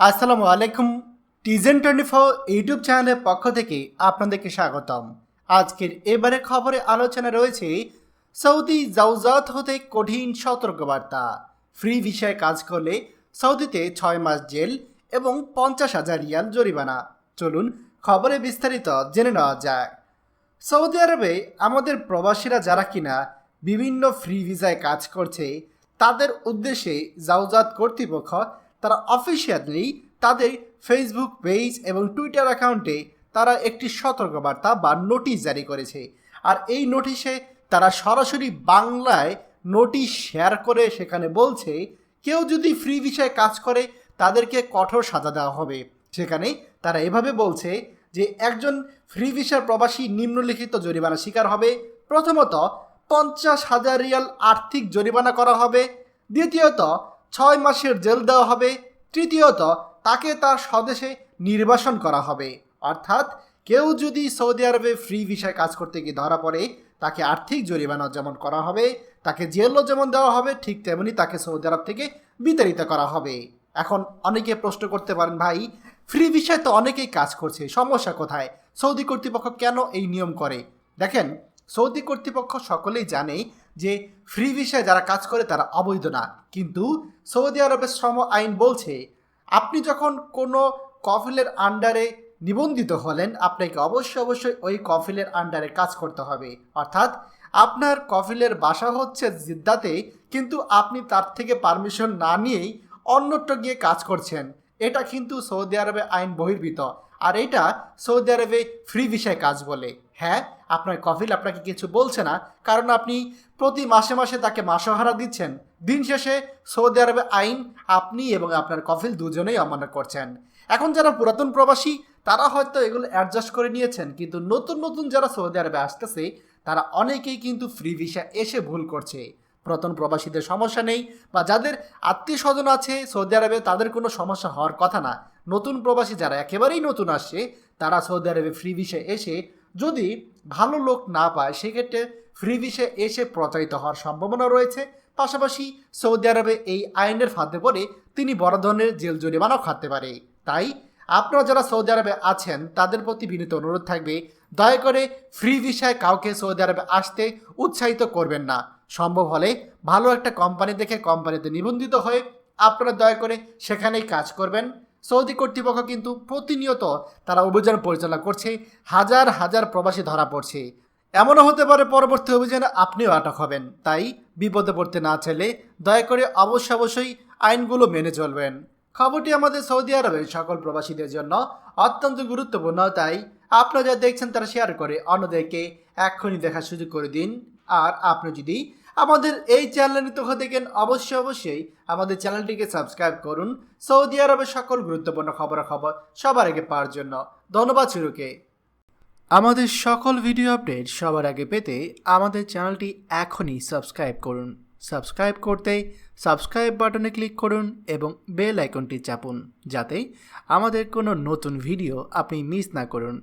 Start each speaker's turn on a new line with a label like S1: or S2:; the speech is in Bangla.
S1: আসসালামু আলাইকুম। টিজেন টোয়েন্টি ফোর ইউটিউব চ্যানেলের পক্ষ থেকে আপনাদেরকে স্বাগতম। আজকের এবারে খবরে আলোচনা রয়েছে সৌদি জাউজাত হতে কঠিন সতর্কবার্তা। ফ্রি ভিসায় কাজ করলে সৌদিতে ছয় মাস জেল এবং পঞ্চাশ হাজার রিয়াল জরিমানা। চলুন খবরে বিস্তারিত জেনে নেওয়া যাক। সৌদি আরবে আমাদের প্রবাসীরা যারা কিনা বিভিন্ন ফ্রি ভিসায় কাজ করছে, তাদের উদ্দেশ্যে জাউজাত কর্তৃপক্ষ তারা অফিসিয়ালি তাদের ফেসবুক পেজ এবং টুইটার অ্যাকাউন্টে তারা একটি সতর্কবার্তা বা নোটিশ জারি করেছে। আর এই নোটিশে তারা সরাসরি বাংলায় নোটিশ শেয়ার করে সেখানে বলছে, কেউ যদি ফ্রি ভিসায় কাজ করে, তাদেরকে কঠোর সাজা দেওয়া হবে। সেখানে তারা এভাবে বলছে যে, একজন ফ্রি ভিসার প্রবাসী নিম্নলিখিত জরিমানা শিকার হবে। প্রথমত, পঞ্চাশ হাজার রিয়াল আর্থিক জরিমানা করা হবে। দ্বিতীয়ত ছয় মাসের জেল দেওয়া হবে। তৃতীয়ত, তাকে তার স্বদেশে নির্বাসন করা হবে। অর্থাৎ, কেউ যদি সৌদি আরবে ফ্রি ভিসায় কাজ করতে গিয়ে ধরা পড়ে, তাকে আর্থিক জরিমানা যেমন করা হবে, তাকে জেলও যেমন দেওয়া হবে, ঠিক তেমনি তাকে সৌদি আরব থেকে বিতাড়িত করা হবে। এখন অনেকে প্রশ্ন করতে পারেন, ভাই, ফ্রি ভিসায় তো অনেকেই কাজ করছে, সমস্যা কোথায়? সৌদি কর্তৃপক্ষ কেন এই নিয়ম করে? দেখেন সৌদি কর্তৃপক্ষ সকলেই জানে যে ফ্রি ভিসায় যারা কাজ করে তারা অবৈধ না। কিন্তু সৌদি আরবের শ্রম আইন বলছে, আপনি যখন কোনো কফিলের আন্ডারে নিবন্ধিত হলেন, আপনাকে অবশ্যই অবশ্যই ওই কফিলের আন্ডারে কাজ করতে হবে। অর্থাৎ আপনার কফিলের বাসা হচ্ছে জিদ্দাতে, কিন্তু আপনি তার থেকে পারমিশন না নিয়েই অন্যত্র গিয়ে কাজ করছেন। এটা কিন্তু সৌদি আরবে আইন বহির্ভূত। আর এটা সৌদি আরবে ফ্রি ভিসায় কাজ বলে। হ্যাঁ আপনার কফিল আপনাকে কিছু বলছে না, কারণ আপনি প্রতি মাসে মাসে তাকে মাসহারা দিচ্ছেন। দিন শেষে সৌদি আরবে আইন আপনি এবং আপনার কফিল দুজনেই অমান্য করছেন। এখন যারা পুরাতন প্রবাসী, তারা হয়তো এগুলো অ্যাডজাস্ট করে নিয়েছেন, কিন্তু নতুন নতুন যারা সৌদি আরবে আসতেছে, তারা অনেকেই কিন্তু ফ্রি ভিসা এসে ভুল করছে। পুরাতন প্রবাসীদের সমস্যা নেই, বা যাদের আত্মীয় স্বজন আছে সৌদি আরবে, তাদের কোনো সমস্যা হওয়ার কথা না। নতুন প্রবাসী যারা একেবারেই নতুন আসছে, তারা সৌদি আরবে ফ্রি ভিসা এসে যদি ভালো লোক না পায়, সেক্ষেত্রে ফ্রি ভিসা এসে প্রচারিত হওয়ার সম্ভাবনা রয়েছে। পাশাপাশি সৌদি আরবে এই আইনের ফাঁদে পড়ে তিনি বড় ধরনের জেল জরিমানাও খাটতে পারে। তাই আপনারা যারা সৌদি আরবে আছেন, তাদের প্রতি বিনীত অনুরোধ থাকবে, দয়া করে ফ্রি ভিসায় কাউকে সৌদি আরবে আসতে উৎসাহিত করবেন না। সম্ভব হলে ভালো একটা কোম্পানি দেখে কোম্পানিতে নিবন্ধিত হয়ে আপনারা দয়া করে সেখানেই কাজ করবেন। সৌদি কর্তৃপক্ষ কিন্তু প্রতিনিয়ত তারা অভিযান পরিচালনা করছে, হাজার হাজার প্রবাসী ধরা পড়ছে। এমনও হতে পারে পরবর্তী অভিযানে আপনিও আটক হবেন, তাই বিপদে পড়তে না চাইলে দয়া করে অবশ্য অবশ্যই আইনগুলো মেনে চলবেন। খবরটি আমাদের সৌদি আরবের সকল প্রবাসীদের জন্য অত্যন্ত গুরুত্বপূর্ণ, তাই আপনারা যা দেখছেন তারা শেয়ার করে অন্যদেরকে এক্ষুনি দেখার সুযোগ করে দিন। আর আপনি যদি আমাদের এই চ্যানেলে নিতে দেখেন অবশ্যই অবশ্যই আমাদের চ্যানেলটিকে সাবস্ক্রাইব করুন। সৌদি আরবের সকল গুরুত্বপূর্ণ খবরাখবর সবার আগে পাওয়ার জন্য ধন্যবাদ শুরুকে। আমাদের সকল ভিডিও আপডেট সবার আগে পেতে আমাদের চ্যানেলটি এখনই সাবস্ক্রাইব করুন। সাবস্ক্রাইব করতে সাবস্ক্রাইব বাটনে ক্লিক করুন এবং বেল আইকনটি চাপুন, যাতে আমাদের কোনো নতুন ভিডিও আপনি মিস না করুন।